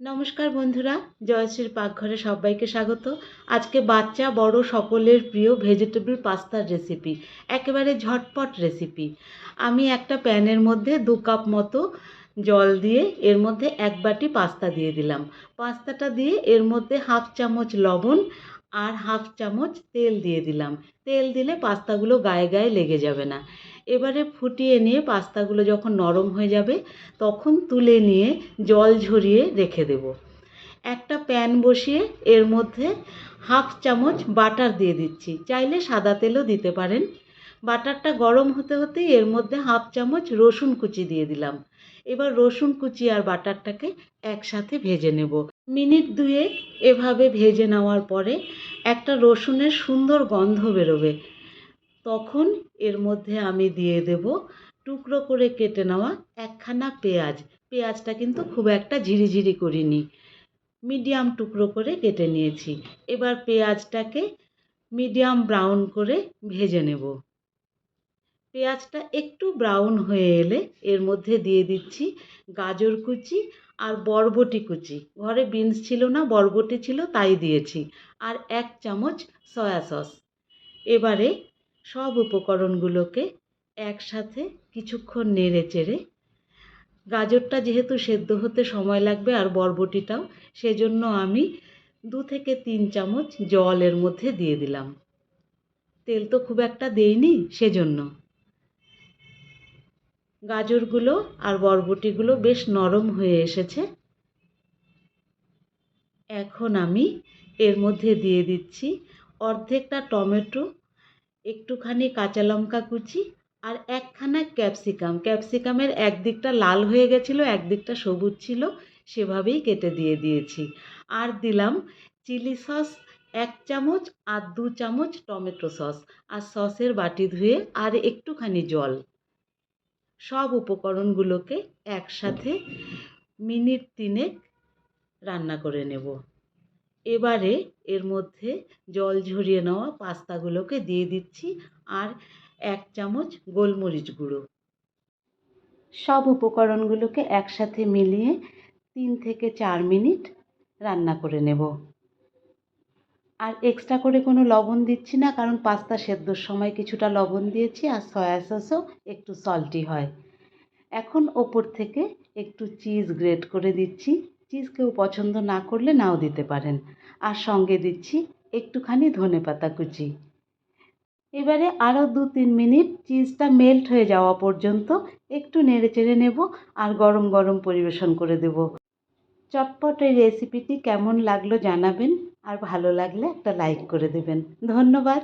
নমস্কার বন্ধুরা, জয়শ্রীর পাকঘরে সবাইকে স্বাগত। আজকে বাচ্চা, বড় সকলের প্রিয় ভেজিটেবল পাস্তার রেসিপি একেবারে ঝটপট রেসিপি আমি একটা প্যানের মধ্যে দু কাপ মতো জল দিয়ে এর মধ্যে এক বাটি পাস্তা দিয়ে দিলাম। পাস্তাটা দিয়ে এর মধ্যে হাফ চামচ লবণ আর হাফ চামচ তেল দিয়ে দিলাম। তেল দিলে পাস্তাগুলো গায়ে গায়ে লেগে যাবে না। এবারে ফুটিয়ে নিয়ে পাস্তাগুলো যখন নরম হয়ে যাবে, তখন তুলে নিয়ে জল ঝরিয়ে রেখে দেব। একটা প্যান বসিয়ে এর মধ্যে হাফ চামচ বাটার দিয়ে দিচ্ছি। চাইলে সাদা তেলও দিতে পারেন। বাটারটা গরম হতে হতেই এর মধ্যে হাফ চামচ রসুন কুচি দিয়ে দিলাম। এবার রসুন কুচি আর বাটারটাকে একসাথে ভেজে নেব। মিনিট দুয়েক এভাবে ভেজে নেওয়ার পরে একটা রসুনের সুন্দর গন্ধ বেরোবে। তখন এর মধ্যে আমি দিয়ে দেব টুকরো করে কেটে নেওয়া একখানা পেঁয়াজ। পেঁয়াজটা কিন্তু খুব একটা ঝিরিঝিরি করিনি। মিডিয়াম টুকরো করে কেটে নিয়েছি। এবার পেঁয়াজটাকে মিডিয়াম ব্রাউন করে ভেজে নেব। পেঁয়াজটা একটু ব্রাউন হয়ে এলে এর মধ্যে দিয়ে দিচ্ছি গাজর কুচি আর বরবটি কুচি। ঘরে বিনস ছিল না, বরবটি ছিল, তাই দিয়েছি। আর এক চামচ সয়া সস। এবারে সব উপকরণগুলোকে একসাথে কিছুক্ষণ নেড়ে চেড়ে। গাজরটা যেহেতু সেদ্ধ হতে সময় লাগবে আর বরবটিটাও, সেজন্য আমি দু থেকে তিন চামচ জল এর মধ্যে দিয়ে দিলাম। তেল তো খুব একটা দেইনি, সেজন্য। গাজরগুলো আর বরবটিগুলো বেশ নরম হয়ে এসেছে। এখন আমি এর মধ্যে দিয়ে দিচ্ছি অর্ধেকটা টমেটো একটুখানি কাঁচা লঙ্কা কুচি আর একখানা ক্যাপসিকাম। ক্যাপসিকামের একদিকটা লাল হয়ে গেছিল, একদিকটা সবুজ ছিল, সেভাবেই কেটে দিয়ে দিয়েছি। আর দিলাম চিলি সস, এক চামচ আর দু চামচ টমেটো সস আর সসের বাটি ধুয়ে আর একটুখানি জল। সব উপকরণগুলোকে একসাথে মিনিট তিনেক রান্না করে নেব। এবারে এর মধ্যে জল ঝরিয়ে নেওয়া পাস্তাগুলোকে দিয়ে দিচ্ছি আর এক চামচ গোলমরিচ গুঁড়ো। সব উপকরণগুলোকে একসাথে মিলিয়ে তিন থেকে চার মিনিট রান্না করে নেব। আর এক্সট্রা করে কোনো লবণ দিচ্ছি না, কারণ পাস্তা সেদ্ধর সময় কিছুটা লবণ দিয়েছি আর সয়া সসও একটু সল্টি হয়। এখন ওপর থেকে একটু চিজ গ্রেট করে দিচ্ছি। চিজ কেউ পছন্দ না করলে নাও দিতে পারেন। আর সঙ্গে দিচ্ছি একটুখানি ধনে পাতা কুচি। এবারে আরও দু তিন মিনিট চিজটা মেল্ট হয়ে যাওয়া পর্যন্ত একটু নেড়ে চেড়ে নেব আর গরম গরম পরিবেশন করে দেব। চটপট এই রেসিপিটি কেমন লাগল জানাবেন আর ভালো লাগলে একটা লাইক করে দেবেন। ধন্যবাদ।